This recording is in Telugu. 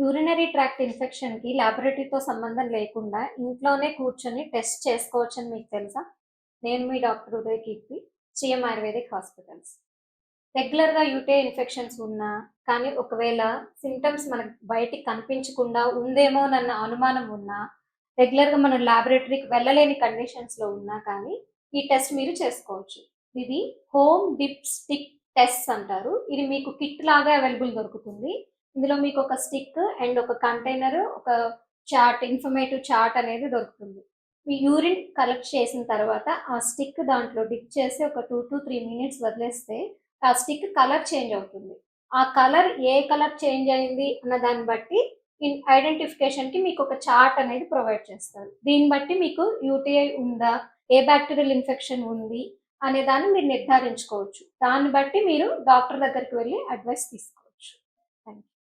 యూరినరీ ట్రాక్ట్ ఇన్ఫెక్షన్కి ల్యాబొరేటరీతో సంబంధం లేకుండా ఇంట్లోనే కూర్చొని టెస్ట్ చేసుకోవచ్చని మీకు తెలుసా? నేను మీ doctor Uday Keerthi CM ayurvedic hospitals. రెగ్యులర్గా యూటే ఇన్ఫెక్షన్స్ ఉన్నా కానీ ఒకవేళ సిమ్టమ్స్ మనకు బయటికి కనిపించకుండా ఉందేమో అన్న అనుమానం ఉన్నా రెగ్యులర్గా మనం ల్యాబొరేటరీకి వెళ్ళలేని కండిషన్స్లో ఉన్నా కానీ ఈ టెస్ట్ మీరు చేసుకోవచ్చు. ఇది హోమ్ డిప్ స్టిక్ టెస్ట్ అంటారు. ఇది మీకు కిట్ లాగా అవైలబుల్ దొరుకుతుంది. ఇందులో మీకు ఒక స్టిక్ అండ్ ఒక కంటైనర్ ఒక చార్ట్ ఇన్ఫర్మేటివ్ చార్ట్ అనేది దొరుకుతుంది. మీ యూరిన్ కలెక్ట్ చేసిన తర్వాత ఆ స్టిక్ దాంట్లో డిప్ చేసి ఒక టూ టు త్రీ మినిట్స్ వదిలేస్తే ఆ స్టిక్ కలర్ చేంజ్ అవుతుంది. ఆ కలర్ ఏ కలర్ చేంజ్ అయింది అన్న దాన్ని బట్టి ఇన్ ఐడెంటిఫికేషన్కి మీకు ఒక చార్ట్ అనేది ప్రొవైడ్ చేస్తారు. దీన్ని బట్టి మీకు యూటీఐ ఉందా ఏ బ్యాక్టీరియల్ ఇన్ఫెక్షన్ ఉంది అనే దాన్ని మీరు నిర్ధారించుకోవచ్చు. దాన్ని బట్టి మీరు డాక్టర్ దగ్గరికి వెళ్ళి అడ్వైస్ తీసుకోవచ్చు. Thank you